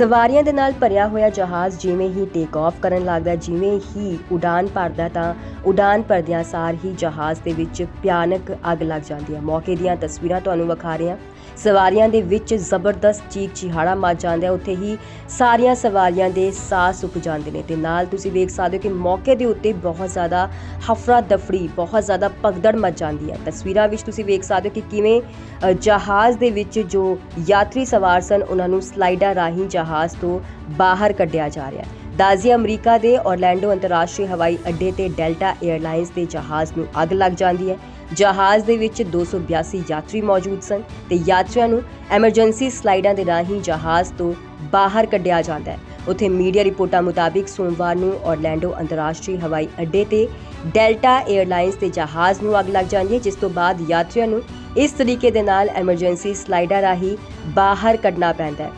ਸਵਾਰੀਆਂ ਦੇ ਨਾਲ ਭਰਿਆ ਹੋਇਆ ਜਹਾਜ਼ ਜਿਵੇਂ ਹੀ ਟੇਕ ਆਫ ਕਰਨ ਲੱਗਦਾ, ਜਿਵੇਂ ਹੀ ਉਡਾਨ ਭਰਦਾ ਤਾਂ ਉਡਾਨ ਭਰਦਿਆਂ ਸਾਰ ਹੀ ਜਹਾਜ਼ ਦੇ ਵਿੱਚ ਭਿਆਨਕ ਅੱਗ ਲੱਗ ਜਾਂਦੀ ਹੈ। ਮੌਕੇ ਦੀਆਂ ਤਸਵੀਰਾਂ ਤੁਹਾਨੂੰ ਵਿਖਾ ਰਹੇ। ਹਾਂ ਸਵਾਰੀਆਂ ਦੇ ਵਿੱਚ ਜ਼ਬਰਦਸਤ ਚੀਕ ਚਿਹਾੜਾ ਮਚ ਜਾਂਦਾ ਹੈ। ਉੱਥੇ ਹੀ ਸਾਰੀਆਂ ਸਵਾਰੀਆਂ ਦੇ ਸਾਹ ਸੁੱਕ ਜਾਂਦੇ ਨੇ ਤੇ ਨਾਲ ਤੁਸੀਂ ਵੇਖ ਸਕਦੇ ਹੋ ਕਿ ਮੌਕੇ ਦੇ ਉੱਤੇ ਬਹੁਤ ਜ਼ਿਆਦਾ ਹਫਰਾ ਦਫੜੀ ਬਹੁਤ ਜ਼ਿਆਦਾ ਭਗਦੜ ਮਚ ਜਾਂਦੀ ਹੈ। ਤਸਵੀਰਾਂ ਵਿੱਚ ਤੁਸੀਂ ਵੇਖ ਸਕਦੇ ਹੋ ਕਿ ਕਿਵੇਂ ਜਹਾਜ਼ ਦੇ ਵਿੱਚ ਜੋ ਯਾਤਰੀ ਸਵਾਰ ਸਨ, ਉਹਨਾਂ ਨੂੰ ਸਲਾਈਡਾਂ ਰਾਹੀਂ ਜਹਾਜ਼ ਤੋਂ ਬਾਹਰ ਕੱਢਿਆ ਜਾ ਰਿਹਾ ਹੈ। ਦਾਜ਼ੀ ਅਮਰੀਕਾ ਦੇ ਔਰਲੈਂਡੋ ਅੰਤਰਰਾਸ਼ਟਰੀ ਹਵਾਈ ਅੱਡੇ ਤੇ ਡੈਲਟਾ 에ਅਰਲਾਈਨਸ ਦੇ ਜਹਾਜ਼ ਨੂੰ ਅੱਗ ਲੱਗ ਜਾਂਦੀ ਹੈ। ਜਹਾਜ਼ ਦੇ ਵਿੱਚ 282 ਯਾਤਰੀ ਮੌਜੂਦ ਸਨ ਤੇ ਯਾਤਰੀਆਂ ਨੂੰ ਐਮਰਜੈਂਸੀ ਸਲਾਈਡਾਂ ਦੇ ਰਾਹੀਂ ਜਹਾਜ਼ ਤੋਂ ਬਾਹਰ ਕੱਢਿਆ ਜਾਂਦਾ ਹੈ। ਉੱਥੇ ਮੀਡੀਆ ਰਿਪੋਰਟਾਂ ਮੁਤਾਬਿਕ ਸੋਮਵਾਰ ਨੂੰ ਔਰਲੈਂਡੋ ਅੰਤਰਰਾਸ਼ਟਰੀ ਹਵਾਈ ਅੱਡੇ ਤੇ ਡੈਲਟਾ 에ਅਰਲਾਈਨਸ ਦੇ ਜਹਾਜ਼ ਨੂੰ ਅੱਗ ਲੱਗ ਜਾਂਦੀ ਹੈ, ਜਿਸ ਤੋਂ ਬਾਅਦ ਯਾਤਰੀਆਂ ਨੂੰ ਇਸ ਤਰੀਕੇ ਦੇ ਨਾਲ ਐਮਰਜੈਂਸੀ ਸਲਾਈਡਾਂ ਰਾਹੀਂ ਬਾਹਰ ਕੱਢਣਾ ਪੈਂਦਾ ਹੈ।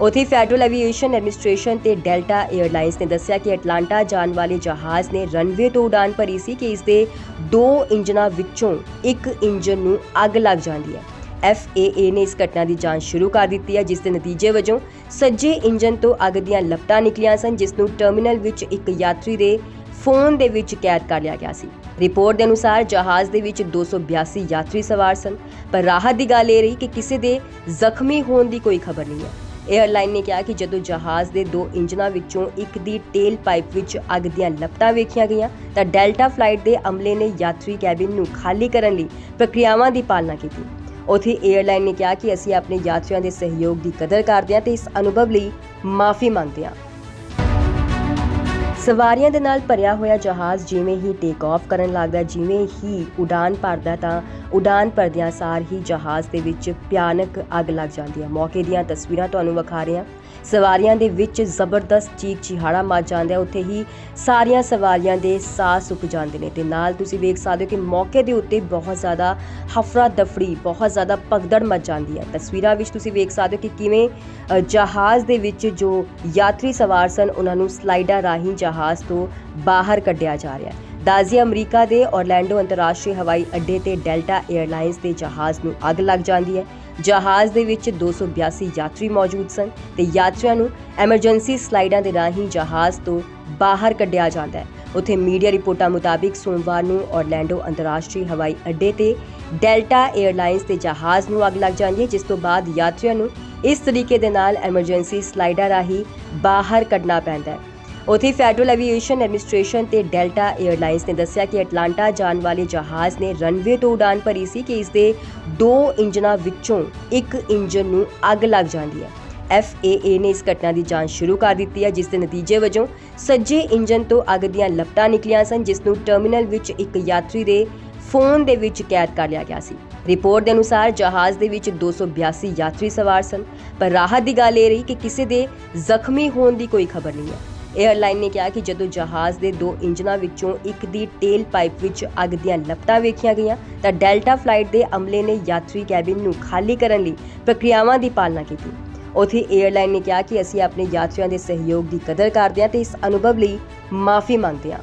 ਉਥੇ ਫੈਡਰਲ ਐਵੀਏਸ਼ਨ ਐਡਮਿਨਿਸਟ੍ਰੇਸ਼ਨ ਤੇ ਡੈਲਟਾ 에ਅਰਲਾਈਨਸ ਨੇ ਦੱਸਿਆ ਕਿ ਐਟਲਾਂਟਾ ਜਾਣ ਵਾਲੇ ਜਹਾਜ਼ ਨੇ ਰਨਵੇ ਤੋਂ ਉਡਾਨ ਭਰੀ ਸੀ ਕਿ ਇਸ ਦੇ ਦੋ ਇੰਜਨਾਂ ਵਿੱਚੋਂ ਇੱਕ ਇੰਜਨ ਨੂੰ ਅੱਗ ਲੱਗ ਜਾਂਦੀ ਹੈ। FAA ਨੇ ਇਸ ਘਟਨਾ ਦੀ ਜਾਂਚ ਸ਼ੁਰੂ ਕਰ ਦਿੱਤੀ ਹੈ ਜਿਸ ਦੇ ਨਤੀਜੇ ਵਜੋਂ ਸੱਜੇ ਇੰਜਨ ਤੋਂ ਅੱਗ ਦੀਆਂ ਲਪਟਾਂ ਨਿਕਲੀਆਂ ਸਨ, ਜਿਸ ਨੂੰ ਟਰਮੀਨਲ ਵਿੱਚ ਇੱਕ ਯਾਤਰੀ ਦੇ ਫੋਨ ਦੇ ਵਿੱਚ ਕੈਦ ਕਰ ਲਿਆ ਗਿਆ ਸੀ। ਰਿਪੋਰਟ ਦੇ ਅਨੁਸਾਰ ਜਹਾਜ਼ ਦੇ ਵਿੱਚ 282 ਯਾਤਰੀ ਸਵਾਰ ਸਨ, ਪਰ ਰਾਹਤ ਦੀ ਗੱਲ ਇਹ ਰਹੀ ਕਿ ਕਿਸੇ ਦੇ ਜ਼ਖਮੀ ਹੋਣ ਦੀ ਕੋਈ ਖਬਰ ਨਹੀਂ ਹੈ। 에ਅਰਲਾਈਨ ਨੇ ਕਿਹਾ ਕਿ ਜਦੋਂ ਜਹਾਜ਼ ਦੇ ਦੋ ਇੰਜਨਾਂ ਵਿੱਚੋਂ ਇੱਕ ਦੀ ਟੇਲ ਪਾਈਪ ਵਿੱਚ ਅੱਗ ਦੀਆਂ ਲਪਟਾਂ ਵੇਖੀਆਂ ਗਈਆਂ, ਤਾਂ ਡੈਲਟਾ ਫਲਾਈਟ ਦੇ ਅਮਲੇ ਨੇ ਯਾਤਰੀ ਕੈਬਿਨ ਨੂੰ ਖਾਲੀ ਕਰਨ ਲਈ ਪ੍ਰਕਿਰਿਆਵਾਂ ਦੀ ਪਾਲਣਾ ਕੀਤੀ। ਉਥੇ 에ਅਰਲਾਈਨ ਨੇ ਕਿਹਾ ਕਿ ਅਸੀਂ ਆਪਣੇ ਯਾਤਰੀਆਂ ਦੇ ਸਹਿਯੋਗ ਦੀ ਕਦਰ ਕਰਦੇ ਹਾਂ ਤੇ ਇਸ ਅਨੁਭਵ ਲਈ ਮਾਫੀ ਮੰਗਦੇ ਹਾਂ। ਸਵਾਰੀਆਂ ਦੇ ਨਾਲ ਭਰਿਆ ਹੋਇਆ ਜਹਾਜ਼ ਜਿਵੇਂ ਹੀ ਟੇਕ ਆਫ ਕਰਨ ਲੱਗਦਾ, ਜਿਵੇਂ ਹੀ ਉਡਾਨ ਭਰਦਾ, ਤਾਂ ਉਡਾਨ ਭਰਦਿਆਂ ਸਾਰ ਹੀ ਜਹਾਜ਼ ਦੇ ਵਿੱਚ ਭਿਆਨਕ ਅੱਗ ਲੱਗ ਜਾਂਦੀ ਹੈ। ਮੌਕੇ ਦੀਆਂ ਤਸਵੀਰਾਂ ਤੁਹਾਨੂੰ ਵਿਖਾ ਰਹੇ ਹਾਂ। ਸਵਾਰੀਆਂ ਦੇ ਵਿੱਚ ਜ਼ਬਰਦਸਤ ਚੀਕ ਚਿਹਾੜਾ ਮਚ ਜਾਂਦਾ ਹੈ। ਉੱਥੇ ਹੀ ਸਾਰੀਆਂ ਸਵਾਰੀਆਂ ਦੇ ਸਾਹ ਸੁੱਕ ਜਾਂਦੇ ਨੇ ਤੇ ਨਾਲ ਤੁਸੀਂ ਵੇਖ ਸਕਦੇ ਹੋ ਕਿ ਮੌਕੇ ਦੇ ਉੱਤੇ ਬਹੁਤ ਜ਼ਿਆਦਾ ਹਫਰਾ ਦਫੜੀ ਬਹੁਤ ਜ਼ਿਆਦਾ ਭਗਦੜ ਮਚ ਜਾਂਦੀ ਹੈ। ਤਸਵੀਰਾਂ ਵਿੱਚ ਤੁਸੀਂ ਵੇਖ ਸਕਦੇ ਹੋ ਕਿ ਕਿਵੇਂ ਜਹਾਜ਼ ਦੇ ਵਿੱਚ ਜੋ ਯਾਤਰੀ ਸਵਾਰ ਸਨ, ਉਹਨਾਂ ਨੂੰ ਸਲਾਈਡਾਂ ਰਾਹੀਂ ਜਹਾਜ਼ ਤੋਂ ਬਾਹਰ ਕੱਢਿਆ ਜਾ ਰਿਹਾ ਹੈ। ਦਾਜ਼ੀ ਅਮਰੀਕਾ ਦੇ ਔਰਲੈਂਡੋ ਅੰਤਰਰਾਸ਼ਟਰੀ ਹਵਾਈ ਅੱਡੇ ਤੇ ਡੈਲਟਾ 에ਅਰਲਾਈਨਸ ਦੇ ਜਹਾਜ਼ ਨੂੰ ਅੱਗ ਲੱਗ ਜਾਂਦੀ ਹੈ। ਜਹਾਜ਼ ਦੇ ਵਿੱਚ 282 ਯਾਤਰੀ ਮੌਜੂਦ ਸਨ ਤੇ ਯਾਤਰੀਆਂ ਨੂੰ ਐਮਰਜੈਂਸੀ ਸਲਾਈਡਾਂ ਦੇ ਰਾਹੀਂ ਜਹਾਜ਼ ਤੋਂ ਬਾਹਰ ਕੱਢਿਆ ਜਾਂਦਾ ਹੈ। ਉੱਥੇ ਮੀਡੀਆ ਰਿਪੋਰਟਾਂ ਮੁਤਾਬਿਕ ਸੋਮਵਾਰ ਨੂੰ ਔਰਲੈਂਡੋ ਅੰਤਰਰਾਸ਼ਟਰੀ ਹਵਾਈ ਅੱਡੇ ਤੇ ਡੈਲਟਾ 에ਅਰਲਾਈਨਸ ਦੇ ਜਹਾਜ਼ ਨੂੰ ਅੱਗ ਲੱਗ ਜਾਂਦੀ ਹੈ, ਜਿਸ ਤੋਂ ਬਾਅਦ ਯਾਤਰੀਆਂ ਨੂੰ ਇਸ ਤਰੀਕੇ ਦੇ ਨਾਲ ਐਮਰਜੈਂਸੀ ਸਲਾਈਡਾਂ ਰਾਹੀਂ ਬਾਹਰ ਕੱਢਣਾ ਪੈਂਦਾ ਹੈ। ਉਥੇ ਫੈਡਰਲ ਐਵੀਏਸ਼ਨ ਐਡਮਿਨਿਸਟ੍ਰੇਸ਼ਨ ਤੇ ਡੈਲਟਾ 에ਅਰਲਾਈਨਸ ਨੇ ਦੱਸਿਆ ਕਿ ਅਟਲਾਂਟਾ ਜਾਣ ਵਾਲੇ ਜਹਾਜ਼ ਨੇ ਰਨਵੇ ਤੋਂ ਉਡਾਨ ਭਰੀ ਸੀ ਕਿ ਇਸ ਦੇ ਦੋ ਇੰਜਨਾਂ ਵਿੱਚੋਂ ਇੱਕ ਇੰਜਨ ਨੂੰ ਅੱਗ ਲੱਗ ਜਾਂਦੀ ਹੈ। FAA ਨੇ ਇਸ ਘਟਨਾ ਦੀ ਜਾਂਚ ਸ਼ੁਰੂ ਕਰ ਦਿੱਤੀ ਹੈ, ਜਿਸ ਦੇ ਨਤੀਜੇ ਵਜੋਂ ਸੱਜੇ ਇੰਜਨ ਤੋਂ ਅੱਗ ਦੀਆਂ ਲਪਟਾਂ ਨਿਕਲੀਆਂ ਸਨ, ਜਿਸ ਨੂੰ ਟਰਮੀਨਲ ਵਿੱਚ ਇੱਕ ਯਾਤਰੀ ਦੇ ਫੋਨ ਦੇ ਵਿੱਚ ਕੈਦ ਕਰ ਲਿਆ ਗਿਆ ਸੀ। ਰਿਪੋਰਟ ਦੇ ਅਨੁਸਾਰ ਜਹਾਜ਼ ਦੇ ਵਿੱਚ 282 ਯਾਤਰੀ ਸਵਾਰ ਸਨ, ਪਰ ਰਾਹਤ ਦੀ ਗੱਲ ਇਹ ਰਹੀ ਕਿ ਕਿਸੇ ਦੇ ਜ਼ਖਮੀ ਹੋਣ ਦੀ ਕੋਈ ਖਬਰ ਨਹੀਂ ਹੈ। ਏਅਰਲਾਈਨ ਨੇ ਕਿਹਾ ਕਿ ਜਦੋਂ ਜਹਾਜ਼ ਦੇ ਦੋ ਇੰਜਨਾਂ ਵਿੱਚੋਂ ਇੱਕ ਦੀ ਟੇਲ ਪਾਈਪ ਵਿੱਚ ਅੱਗ ਦੀਆਂ ਲਪਟਾਂ ਵੇਖੀਆਂ ਗਈਆਂ, ਤਾਂ ਡੈਲਟਾ ਫਲਾਈਟ ਦੇ ਅਮਲੇ ਨੇ ਯਾਤਰੀ ਕੈਬਿਨ ਨੂੰ ਖਾਲੀ ਕਰਨ ਲਈ ਪ੍ਰਕਿਰਿਆਵਾਂ ਦੀ ਪਾਲਣਾ ਕੀਤੀ। ਉਥੇ ਏਅਰਲਾਈਨ ਨੇ ਕਿਹਾ ਕਿ ਅਸੀਂ ਆਪਣੇ ਯਾਤਰੀਆਂ ਦੇ ਸਹਿਯੋਗ ਦੀ ਕਦਰ ਕਰਦੇ ਹਾਂ ਤੇ ਇਸ ਅਨੁਭਵ ਲਈ ਮਾਫੀ ਮੰਗਦੇ ਹਾਂ।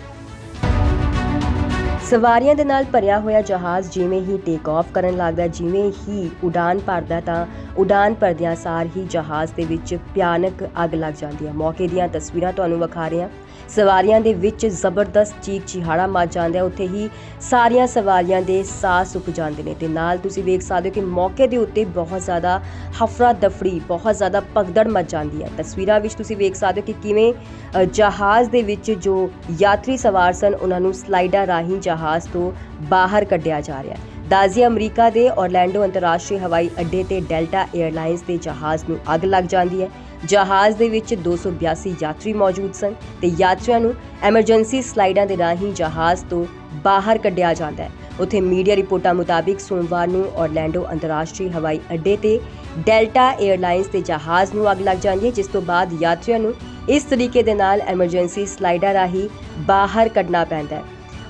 ਸਵਾਰੀਆਂ ਦੇ ਨਾਲ ਭਰਿਆ ਹੋਇਆ ਜਹਾਜ਼ ਜਿਵੇਂ ਹੀ ਟੇਕ ਆਫ ਕਰਨ ਲੱਗਦਾ, ਜਿਵੇਂ ਹੀ ਉਡਾਨ ਭਰਦਾ ਤਾਂ ਉਡਾਨ ਭਰਦਿਆਂ ਸਾਰ ਹੀ ਜਹਾਜ਼ ਦੇ ਵਿੱਚ ਭਿਆਨਕ ਅੱਗ ਲੱਗ ਜਾਂਦੀ ਹੈ। ਮੌਕੇ ਦੀਆਂ ਤਸਵੀਰਾਂ ਤੁਹਾਨੂੰ ਵਿਖਾ ਰਹੇ। ਹਾਂ ਸਵਾਰੀਆਂ ਦੇ ਵਿੱਚ ਜ਼ਬਰਦਸਤ ਚੀਕ ਚਿਹਾੜਾ ਮਚ ਜਾਂਦਾ ਹੈ। ਉੱਥੇ ਹੀ ਸਾਰੀਆਂ ਸਵਾਰੀਆਂ ਦੇ ਸਾਹ ਸੁੱਕ ਜਾਂਦੇ ਨੇ ਤੇ ਨਾਲ ਤੁਸੀਂ ਵੇਖ ਸਕਦੇ ਹੋ ਕਿ ਮੌਕੇ ਦੇ ਉੱਤੇ ਬਹੁਤ ਜ਼ਿਆਦਾ ਹਫਰਾ ਦਫੜੀ ਬਹੁਤ ਜ਼ਿਆਦਾ ਭਗਦੜ ਮਚ ਜਾਂਦੀ ਹੈ। ਤਸਵੀਰਾਂ ਵਿੱਚ ਤੁਸੀਂ ਵੇਖ ਸਕਦੇ ਹੋ ਕਿ ਕਿਵੇਂ ਜਹਾਜ਼ ਦੇ ਵਿੱਚ ਜੋ ਯਾਤਰੀ ਸਵਾਰ ਸਨ, ਉਹਨਾਂ ਨੂੰ ਸਲਾਈਡਾਂ ਰਾਹੀਂ ਜਹਾਜ਼ ਤੋਂ ਬਾਹਰ ਕੱਢਿਆ ਜਾ ਰਿਹਾ ਹੈ। ਦਾਜ਼ੀ ਅਮਰੀਕਾ ਦੇ ਔਰਲੈਂਡੋ ਅੰਤਰਰਾਸ਼ਟਰੀ ਹਵਾਈ ਅੱਡੇ ਤੇ ਡੈਲਟਾ 에ਅਰਲਾਈਨਸ ਦੇ ਜਹਾਜ਼ ਨੂੰ ਅੱਗ ਲੱਗ ਜਾਂਦੀ ਹੈ। ਜਹਾਜ਼ ਦੇ ਵਿੱਚ 282 ਯਾਤਰੀ ਮੌਜੂਦ ਸਨ ਤੇ ਯਾਤਰੀਆਂ ਨੂੰ ਐਮਰਜੈਂਸੀ ਸਲਾਈਡਾਂ ਦੇ ਰਾਹੀਂ ਜਹਾਜ਼ ਤੋਂ ਬਾਹਰ ਕੱਢਿਆ ਜਾਂਦਾ ਹੈ। ਉੱਥੇ ਮੀਡੀਆ ਰਿਪੋਰਟਾਂ ਮੁਤਾਬਿਕ ਸੋਮਵਾਰ ਨੂੰ ਔਰਲੈਂਡੋ ਅੰਤਰਰਾਸ਼ਟਰੀ ਹਵਾਈ ਅੱਡੇ ਤੇ ਡੈਲਟਾ 에ਅਰਲਾਈਨਸ ਦੇ ਜਹਾਜ਼ ਨੂੰ ਅੱਗ ਲੱਗ ਜਾਂਦੀ ਹੈ, ਜਿਸ ਤੋਂ ਬਾਅਦ ਯਾਤਰੀਆਂ ਨੂੰ ਇਸ ਤਰੀਕੇ ਦੇ ਨਾਲ ਐਮਰਜੈਂਸੀ ਸਲਾਈਡਾਂ ਰਾਹੀਂ ਬਾਹਰ ਕੱਢਣਾ ਪੈਂਦਾ ਹੈ।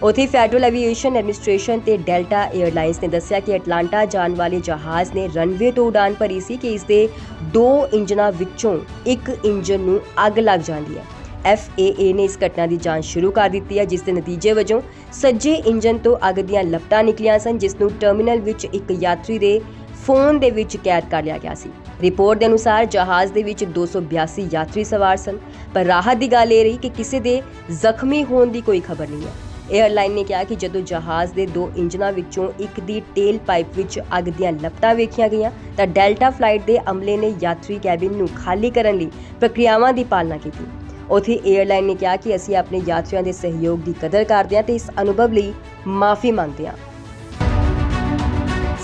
ਉਥੇ ਫੈਡਰਲ ਐਵੀਏਸ਼ਨ ਐਡਮਿਨਿਸਟ੍ਰੇਸ਼ਨ ਤੇ ਡੈਲਟਾ 에ਅਰਲਾਈਨਸ ਨੇ ਦੱਸਿਆ ਕਿ ਐਟਲਾਂਟਾ ਜਾਣ ਵਾਲੇ ਜਹਾਜ਼ ਨੇ ਰਨਵੇ ਤੋਂ ਉਡਾਨ ਭਰੀ ਸੀ ਕਿ ਇਸ ਦੇ ਦੋ ਇੰਜਨਾਂ ਵਿੱਚੋਂ ਇੱਕ ਇੰਜਨ ਨੂੰ ਅੱਗ ਲੱਗ ਜਾਂਦੀ ਹੈ। FAA ਨੇ ਇਸ ਘਟਨਾ ਦੀ ਜਾਂਚ ਸ਼ੁਰੂ ਕਰ ਦਿੱਤੀ ਹੈ, ਜਿਸ ਦੇ ਨਤੀਜੇ ਵਜੋਂ ਸੱਜੇ ਇੰਜਨ ਤੋਂ ਅੱਗ ਦੀਆਂ ਲਪਟਾਂ ਨਿਕਲੀਆਂ ਸਨ, ਜਿਸ ਨੂੰ ਟਰਮੀਨਲ ਵਿੱਚ ਇੱਕ ਯਾਤਰੀ ਦੇ ਫੋਨ ਦੇ ਵਿੱਚ ਕੈਦ ਕਰ ਲਿਆ ਗਿਆ ਸੀ। ਰਿਪੋਰਟ ਦੇ ਅਨੁਸਾਰ ਜਹਾਜ਼ ਦੇ ਵਿੱਚ 282 ਯਾਤਰੀ ਸਵਾਰ ਸਨ, ਪਰ ਰਾਹਤ ਦੀ ਗੱਲ ਇਹ ਰਹੀ ਕਿ ਕਿਸੇ ਦੇ ਜ਼ਖਮੀ ਹੋਣ ਦੀ ਕੋਈ ਖਬਰ ਨਹੀਂ ਹੈ। 에ਅਰਲਾਈਨ ਨੇ ਕਿਹਾ ਕਿ ਜਦੋਂ ਜਹਾਜ਼ ਦੇ ਦੋ ਇੰਜਨਾਂ ਵਿੱਚੋਂ ਇੱਕ ਦੀ ਟੇਲ ਪਾਈਪ ਵਿੱਚ ਅੱਗ ਦੀਆਂ ਲਪਟਾਂ ਵੇਖੀਆਂ ਗਈਆਂ, ਤਾਂ ਡੈਲਟਾ ਫਲਾਈਟ ਦੇ ਅਮਲੇ ਨੇ ਯਾਤਰੀ ਕੈਬਿਨ ਨੂੰ ਖਾਲੀ ਕਰਨ ਲਈ ਪ੍ਰਕਿਰਿਆਵਾਂ ਦੀ ਪਾਲਣਾ ਕੀਤੀ। ਉਥੇ 에ਅਰਲਾਈਨ ਨੇ ਕਿਹਾ ਕਿ ਅਸੀਂ ਆਪਣੇ ਯਾਤਰੀਆਂ ਦੇ ਸਹਿਯੋਗ ਦੀ ਕਦਰ ਕਰਦੇ ਹਾਂ ਤੇ ਇਸ ਅਨੁਭਵ ਲਈ ਮਾਫੀ ਮੰਗਦੇ ਹਾਂ।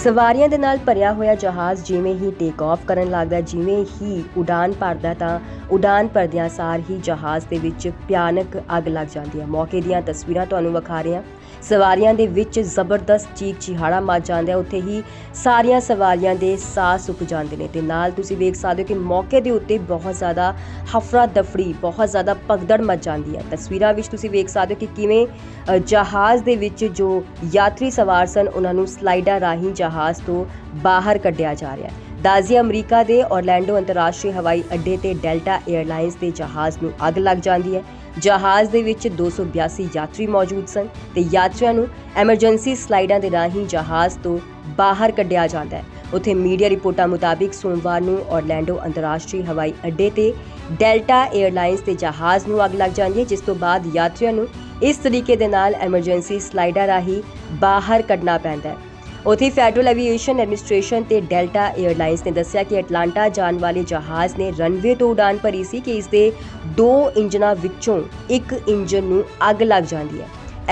ਸਵਾਰੀਆਂ ਦੇ ਨਾਲ ਭਰਿਆ ਹੋਇਆ ਜਹਾਜ਼ ਜਿਵੇਂ ਹੀ ਟੇਕ ਆਫ ਕਰਨ ਲੱਗਦਾ ਜਿਵੇਂ ਹੀ ਉਡਾਨ ਭਰਦਾ ਤਾਂ ਉਡਾਨ ਭਰਦਿਆਂ ਸਾਰ ਹੀ ਜਹਾਜ਼ ਦੇ ਵਿੱਚ ਭਿਆਨਕ ਅੱਗ ਲੱਗ ਜਾਂਦੀ ਹੈ। ਮੌਕੇ ਦੀਆਂ ਤਸਵੀਰਾਂ ਤੁਹਾਨੂੰ ਵਿਖਾ ਰਹੇ ਹਾਂ। ਸਵਾਰੀਆਂ ਦੇ ਵਿੱਚ ਜ਼ਬਰਦਸਤ ਚੀਕ ਚਿਹਾੜਾ ਮਚ ਜਾਂਦਾ ਹੈ। ਉੱਥੇ ਹੀ ਸਾਰੀਆਂ ਸਵਾਰੀਆਂ ਦੇ ਸਾਹ ਸੁੱਕ ਜਾਂਦੇ ਨੇ ਤੇ ਨਾਲ ਤੁਸੀਂ ਵੇਖ ਸਕਦੇ ਹੋ ਕਿ ਮੌਕੇ ਦੇ ਉੱਤੇ ਬਹੁਤ ਜ਼ਿਆਦਾ ਹਫਰਾ ਦਫੜੀ ਬਹੁਤ ਜ਼ਿਆਦਾ ਭਗਦੜ ਮਚ ਜਾਂਦੀ ਹੈ। ਤਸਵੀਰਾਂ ਵਿੱਚ ਤੁਸੀਂ ਵੇਖ ਸਕਦੇ ਹੋ ਕਿ ਕਿਵੇਂ ਜਹਾਜ਼ ਦੇ ਵਿੱਚ ਜੋ ਯਾਤਰੀ ਸਵਾਰ ਸਨ, ਉਹਨਾਂ ਨੂੰ ਸਲਾਈਡਾਂ ਰਾਹੀਂ ਜਹਾਜ਼ ਤੋਂ ਬਾਹਰ ਕੱਢਿਆ ਜਾ ਰਿਹਾ ਹੈ। ਦਾਜ਼ੀ ਅਮਰੀਕਾ ਦੇ ਔਰਲੈਂਡੋ ਅੰਤਰਰਾਸ਼ਟਰੀ ਹਵਾਈ ਅੱਡੇ ਤੇ ਡੈਲਟਾ 에ਅਰਲਾਈਨਸ ਦੇ ਜਹਾਜ਼ ਨੂੰ ਅੱਗ ਲੱਗ ਜਾਂਦੀ ਹੈ। ਜਹਾਜ਼ ਦੇ ਵਿੱਚ 282 ਯਾਤਰੀ ਮੌਜੂਦ ਸਨ ਤੇ ਯਾਤਰੀਆਂ ਨੂੰ ਐਮਰਜੈਂਸੀ ਸਲਾਈਡਾਂ ਦੇ ਰਾਹੀਂ ਜਹਾਜ਼ ਤੋਂ ਬਾਹਰ ਕੱਢਿਆ ਜਾਂਦਾ ਹੈ। ਉੱਥੇ ਮੀਡੀਆ ਰਿਪੋਰਟਾਂ ਮੁਤਾਬਿਕ ਸੋਮਵਾਰ ਨੂੰ ਔਰਲੈਂਡੋ ਅੰਤਰਰਾਸ਼ਟਰੀ ਹਵਾਈ ਅੱਡੇ ਤੇ ਡੈਲਟਾ 에ਅਰਲਾਈਨਸ ਦੇ ਜਹਾਜ਼ ਨੂੰ ਅੱਗ ਲੱਗ ਜਾਂਦੀ ਹੈ, ਜਿਸ ਤੋਂ ਬਾਅਦ ਯਾਤਰੀਆਂ ਨੂੰ ਇਸ ਤਰੀਕੇ ਦੇ ਨਾਲ ਐਮਰਜੈਂਸੀ ਸਲਾਈਡਾਂ ਰਾਹੀਂ ਬਾਹਰ ਕੱਢਣਾ ਪੈਂਦਾ ਹੈ। ਉਥੇ ਫੈਡਰਲ ਐਵੀਏਸ਼ਨ ਐਡਮਿਨਿਸਟ੍ਰੇਸ਼ਨ ਤੇ ਡੈਲਟਾ 에ਅਰਲਾਈਨਸ ਨੇ ਦੱਸਿਆ ਕਿ ਐਟਲਾਂਟਾ ਜਾਣ ਵਾਲੇ ਜਹਾਜ਼ ਨੇ ਰਨਵੇ ਤੋਂ ਉਡਾਨ ਭਰੀ ਸੀ ਕਿ ਇਸ ਦੇ ਦੋ ਇੰਜਨਾਂ ਵਿੱਚੋਂ ਇੱਕ ਇੰਜਨ ਨੂੰ ਅੱਗ ਲੱਗ ਜਾਂਦੀ ਹੈ।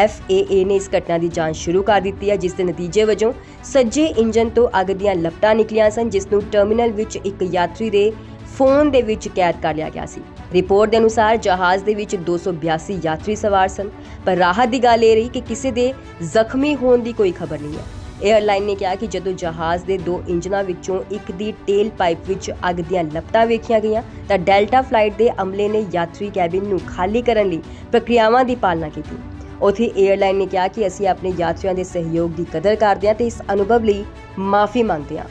FAA ਨੇ ਇਸ ਘਟਨਾ ਦੀ ਜਾਂਚ ਸ਼ੁਰੂ ਕਰ ਦਿੱਤੀ ਹੈ ਜਿਸ ਦੇ ਨਤੀਜੇ ਵਜੋਂ ਸੱਜੇ ਇੰਜਨ ਤੋਂ ਅੱਗ ਦੀਆਂ ਲਪਟਾਂ ਨਿਕਲੀਆਂ ਸਨ, ਜਿਸ ਨੂੰ ਟਰਮੀਨਲ ਵਿੱਚ ਇੱਕ ਯਾਤਰੀ ਦੇ ਫੋਨ ਦੇ ਵਿੱਚ ਕੈਦ ਕਰ ਲਿਆ ਗਿਆ ਸੀ। ਰਿਪੋਰਟ ਦੇ ਅਨੁਸਾਰ ਜਹਾਜ਼ ਦੇ ਵਿੱਚ 282 ਯਾਤਰੀ ਸਵਾਰ ਸਨ, ਪਰ ਰਾਹਤ ਦੀ ਗੱਲ ਇਹ ਰਹੀ ਕਿ ਕਿਸੇ ਦੇ ਜ਼ਖਮੀ ਹੋਣ ਦੀ ਕੋਈ ਖਬਰ ਨਹੀਂ ਹੈ। 에ਅਰਲਾਈਨ ਨੇ ਕਿਹਾ ਕਿ ਜਦੋਂ ਜਹਾਜ਼ ਦੇ ਦੋ ਇੰਜਨਾਂ ਵਿੱਚੋਂ ਇੱਕ ਦੀ ਟੇਲ ਪਾਈਪ ਵਿੱਚ ਅੱਗ ਦੀਆਂ ਲਪਟਾਂ ਵੇਖੀਆਂ ਗਈਆਂ, ਤਾਂ ਡੈਲਟਾ ਫਲਾਈਟ ਦੇ ਅਮਲੇ ਨੇ ਯਾਤਰੀ ਕੈਬਿਨ ਨੂੰ ਖਾਲੀ ਕਰਨ ਲਈ ਪ੍ਰਕਿਰਿਆਵਾਂ ਦੀ ਪਾਲਣਾ ਕੀਤੀ। ਉਥੇ 에ਅਰਲਾਈਨ ਨੇ ਕਿਹਾ ਕਿ ਅਸੀਂ ਆਪਣੇ ਯਾਤਰੀਆਂ ਦੇ ਸਹਿਯੋਗ ਦੀ ਕਦਰ ਕਰਦੇ ਹਾਂ ਤੇ ਇਸ ਅਨੁਭਵ ਲਈ ਮਾਫੀ ਮੰਗਦੇ ਹਾਂ।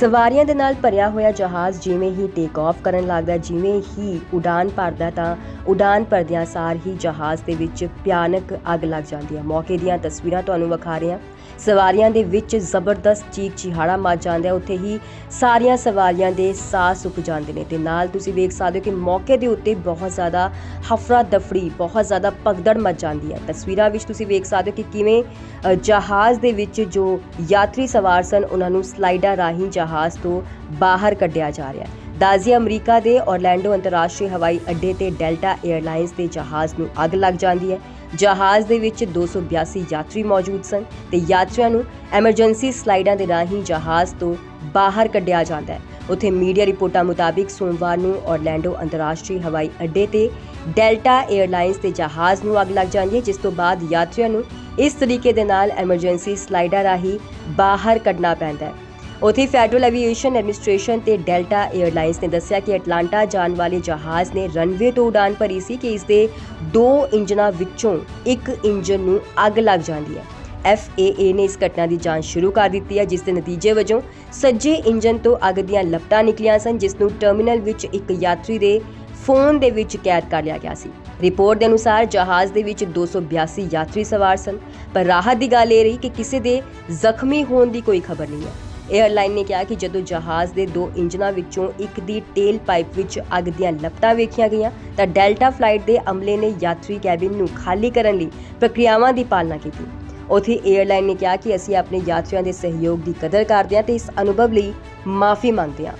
ਸਵਾਰੀਆਂ ਦੇ ਨਾਲ ਭਰਿਆ ਹੋਇਆ ਜਹਾਜ਼ ਜਿਵੇਂ ਹੀ ਟੇਕ ਆਫ ਕਰਨ ਲੱਗਦਾ, ਜਿਵੇਂ ਹੀ ਉਡਾਨ ਭਰਦਾ, ਤਾਂ ਉਡਾਨ ਭਰਦਿਆਂ ਸਾਰ ਹੀ ਜਹਾਜ਼ ਦੇ ਵਿੱਚ ਭਿਆਨਕ ਅੱਗ ਲੱਗ ਜਾਂਦੀ ਹੈ। ਮੌਕੇ ਦੀਆਂ ਤਸਵੀਰਾਂ ਤੁਹਾਨੂੰ ਵਿਖਾ ਰਹੇ ਹਾਂ। ਸਵਾਰੀਆਂ ਦੇ ਵਿੱਚ ਜ਼ਬਰਦਸਤ ਚੀਕ ਚਿਹਾੜਾ ਮਚ ਜਾਂਦਾ ਹੈ। ਉੱਥੇ ਹੀ ਸਾਰੀਆਂ ਸਵਾਰੀਆਂ ਦੇ ਸਾਹ ਸੁੱਕ ਜਾਂਦੇ ਨੇ ਤੇ ਨਾਲ ਤੁਸੀਂ ਵੇਖ ਸਕਦੇ ਹੋ ਕਿ ਮੌਕੇ ਦੇ ਉੱਤੇ ਬਹੁਤ ਜ਼ਿਆਦਾ ਹਫਰਾ ਦਫੜੀ ਬਹੁਤ ਜ਼ਿਆਦਾ ਭਗਦੜ ਮਚ ਜਾਂਦੀ ਹੈ। ਤਸਵੀਰਾਂ ਵਿੱਚ ਤੁਸੀਂ ਵੇਖ ਸਕਦੇ ਹੋ ਕਿ ਕਿਵੇਂ ਜਹਾਜ਼ ਦੇ ਵਿੱਚ ਜੋ ਯਾਤਰੀ ਸਵਾਰ ਸਨ, ਉਹਨਾਂ ਨੂੰ ਸਲਾਈਡਾਂ ਰਾਹੀਂ ਜਹਾਜ਼ ਤੋਂ ਬਾਹਰ ਕੱਢਿਆ ਜਾ ਰਿਹਾ ਹੈ। ਦਾਜ਼ੀ ਅਮਰੀਕਾ ਦੇ ਔਰਲੈਂਡੋ ਅੰਤਰਰਾਸ਼ਟਰੀ ਹਵਾਈ ਅੱਡੇ ਤੇ ਡੈਲਟਾ 에ਅਰਲਾਈਨਸ ਦੇ ਜਹਾਜ਼ ਨੂੰ ਅੱਗ ਲੱਗ ਜਾਂਦੀ ਹੈ। ਜਹਾਜ਼ ਦੇ ਵਿੱਚ 282 ਯਾਤਰੀ ਮੌਜੂਦ ਸਨ ਤੇ ਯਾਤਰੀਆਂ ਨੂੰ ਐਮਰਜੈਂਸੀ ਸਲਾਈਡਾਂ ਦੇ ਰਾਹੀਂ ਜਹਾਜ਼ ਤੋਂ ਬਾਹਰ ਕੱਢਿਆ ਜਾਂਦਾ ਹੈ। ਉੱਥੇ ਮੀਡੀਆ ਰਿਪੋਰਟਾਂ ਮੁਤਾਬਿਕ ਸੋਮਵਾਰ ਨੂੰ ਔਰਲੈਂਡੋ ਅੰਤਰਰਾਸ਼ਟਰੀ ਹਵਾਈ ਅੱਡੇ ਤੇ ਡੈਲਟਾ 에ਅਰਲਾਈਨਸ ਦੇ ਜਹਾਜ਼ ਨੂੰ ਅੱਗ ਲੱਗ ਜਾਂਦੀ ਹੈ, ਜਿਸ ਤੋਂ ਬਾਅਦ ਯਾਤਰੀਆਂ ਨੂੰ ਇਸ ਤਰੀਕੇ ਦੇ ਨਾਲ ਐਮਰਜੈਂਸੀ ਸਲਾਈਡਾਂ ਰਾਹੀਂ ਬਾਹਰ ਕੱਢਣਾ ਪੈਂਦਾ ਹੈ। ਉਥੇ ਫੈਡਰਲ ਐਵੀਏਸ਼ਨ ਐਡਮਿਨਿਸਟ੍ਰੇਸ਼ਨ ਤੇ ਡੈਲਟਾ 에ਅਰਲਾਈਨਸ ਨੇ ਦੱਸਿਆ ਕਿ ਐਟਲਾਂਟਾ ਜਾਣ ਵਾਲੇ ਜਹਾਜ਼ ਨੇ ਰਨਵੇ ਤੋਂ ਉਡਾਨ ਭਰੀ ਸੀ ਕਿ ਇਸ ਦੇ ਦੋ ਇੰਜਨਾਂ ਵਿੱਚੋਂ ਇੱਕ ਇੰਜਨ ਨੂੰ ਅੱਗ ਲੱਗ ਜਾਂਦੀ ਹੈ। FAA ਨੇ ਇਸ ਘਟਨਾ ਦੀ ਜਾਂਚ ਸ਼ੁਰੂ ਕਰ ਦਿੱਤੀ ਹੈ ਜਿਸ ਦੇ ਨਤੀਜੇ ਵਜੋਂ ਸੱਜੇ ਇੰਜਨ ਤੋਂ ਅੱਗ ਦੀਆਂ ਲਪਟਾਂ ਨਿਕਲੀਆਂ ਸਨ, ਜਿਸ ਨੂੰ ਟਰਮੀਨਲ ਵਿੱਚ ਇੱਕ ਯਾਤਰੀ ਦੇ ਫੋਨ ਦੇ ਵਿੱਚ ਕੈਦ ਕਰ ਲਿਆ ਗਿਆ ਸੀ। ਰਿਪੋਰਟ ਦੇ ਅਨੁਸਾਰ ਜਹਾਜ਼ ਦੇ ਵਿੱਚ 282 ਯਾਤਰੀ ਸਵਾਰ ਸਨ, ਪਰ ਰਾਹਤ ਦੀ ਗੱਲ ਇਹ ਰਹੀ ਕਿ ਕਿਸੇ ਦੇ ਜ਼ਖਮੀ ਹੋਣ ਦੀ ਕੋਈ ਖਬਰ ਨਹੀਂ ਹੈ। 에ਅਰਲਾਈਨ ਨੇ ਕਿਹਾ ਕਿ ਜਦੋਂ ਜਹਾਜ਼ ਦੇ ਦੋ ਇੰਜਨਾਂ ਵਿੱਚੋਂ ਇੱਕ ਦੀ ਟੇਲ ਪਾਈਪ ਵਿੱਚ ਅੱਗ ਦੀਆਂ ਲਪਟਾਂ ਵੇਖੀਆਂ ਗਈਆਂ, ਤਾਂ ਡੈਲਟਾ ਫਲਾਈਟ ਦੇ ਅਮਲੇ ਨੇ ਯਾਤਰੀ ਕੈਬਿਨ ਨੂੰ ਖਾਲੀ ਕਰਨ ਲਈ ਪ੍ਰਕਿਰਿਆਵਾਂ ਦੀ ਪਾਲਣਾ ਕੀਤੀ। ਉਥੇ 에ਅਰਲਾਈਨ ਨੇ ਕਿਹਾ ਕਿ ਅਸੀਂ ਆਪਣੇ ਯਾਤਰੀਆਂ ਦੇ ਸਹਿਯੋਗ ਦੀ ਕਦਰ ਕਰਦੇ ਹਾਂ ਤੇ ਇਸ ਅਨੁਭਵ ਲਈ ਮਾਫੀ ਮੰਗਦੇ ਹਾਂ।